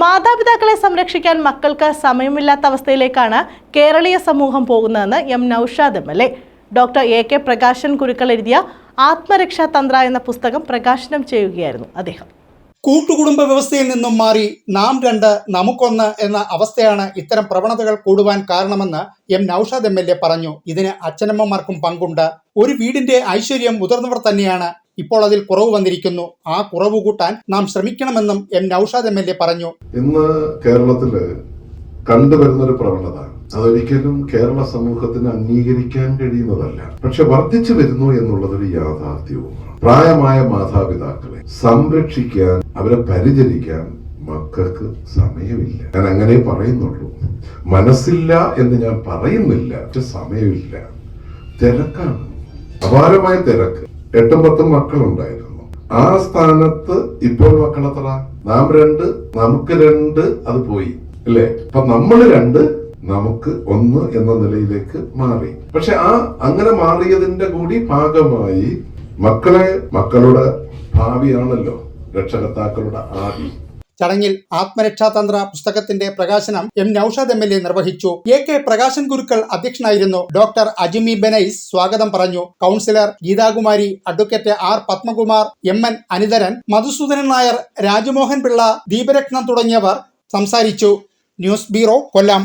മാതാപിതാക്കളെ സംരക്ഷിക്കാൻ മക്കൾക്ക് സമയമില്ലാത്ത അവസ്ഥയിലേക്കാണ് കേരളീയ സമൂഹം പോകുന്നതെന്ന് M Naushad M L A. Doctor A K Prakashan Kurukkal എഴുതിയ ആത്മരക്ഷാ തന്ത്ര എന്ന പുസ്തകം പ്രകാശനം ചെയ്യുകയായിരുന്നു അദ്ദേഹം. കൂട്ടുകുടുംബ വ്യവസ്ഥയിൽ നിന്നും മാറി നാം രണ്ട് നമുക്കൊന്ന് എന്ന അവസ്ഥയാണ് ഇത്തരം പ്രവണതകൾ കൂടുവാൻ കാരണമെന്ന് M Naushad M L A പറഞ്ഞു. ഇതിന് അച്ഛനമ്മമാർക്കും പങ്കുണ്ട്. ഒരു വീടിന്റെ ഐശ്വര്യം മുതിർന്നവർ തന്നെയാണ് ഇപ്പോൾ അതിൽ കുറവ് വന്നിരിക്കുന്നു. ആ കുറവ് കൂട്ടാൻ നാം ശ്രമിക്കണമെന്നും M Naushad M L A പറഞ്ഞു. ഇന്ന് കേരളത്തിൽ കണ്ടുവരുന്ന ഒരു പ്രവണത അതൊരിക്കലും കേരള സമൂഹത്തിന് അംഗീകരിക്കാൻ കഴിയുന്നതല്ല. പക്ഷെ വർദ്ധിച്ചു വരുന്നു എന്നുള്ളതൊരു യാഥാർത്ഥ്യവുമാണ്. പ്രായമായ മാതാപിതാക്കളെ സംരക്ഷിക്കാൻ അവരെ പരിചരിക്കാൻ മക്കൾക്ക് സമയമില്ല. ഞാൻ അങ്ങനെ പറയുന്നുള്ളൂ. മനസ്സില്ല എന്ന് ഞാൻ പറയുന്നില്ല. പക്ഷെ സമയമില്ല. തിരക്കാണ്. അപാരമായ തിരക്ക്. എട്ടും പത്തും മക്കളുണ്ടായിരുന്നു. ആ സ്ഥാനത്ത് ഇപ്പോൾ മക്കളെത്ര നാം രണ്ട് നമുക്ക് രണ്ട് അത് പോയി. അല്ലേ? അപ്പൊ നമ്മൾ രണ്ട് നമുക്ക് ഒന്ന് എന്ന നിലയിലേക്ക് മാറി. പക്ഷെ ആ അങ്ങനെ മാറിയതിന്റെ കൂടി ഭാഗമായി മക്കളെ മക്കളുടെ ഭാവിയാണല്ലോ രക്ഷകർത്താക്കളുടെ ആദി. ചടങ്ങിൽ ആത്മരക്ഷാതന്ത്ര പുസ്തകത്തിന്റെ പ്രകാശനം M Naushad M L A നിർവഹിച്ചു. എ കെ പ്രകാശൻ ഗുരുക്കൾ അധ്യക്ഷനായിരുന്നു ഡോക്ടർ അജിമി ബെനൈസ് സ്വാഗതം പറഞ്ഞു. Councillor Geethakumari advocate R Padmakumar M N Anitharan Madhusoodanan Nair Rajamohan Pillai Deeparatnam തുടങ്ങിയവർ സംസാരിച്ചു. News bureau Kollam.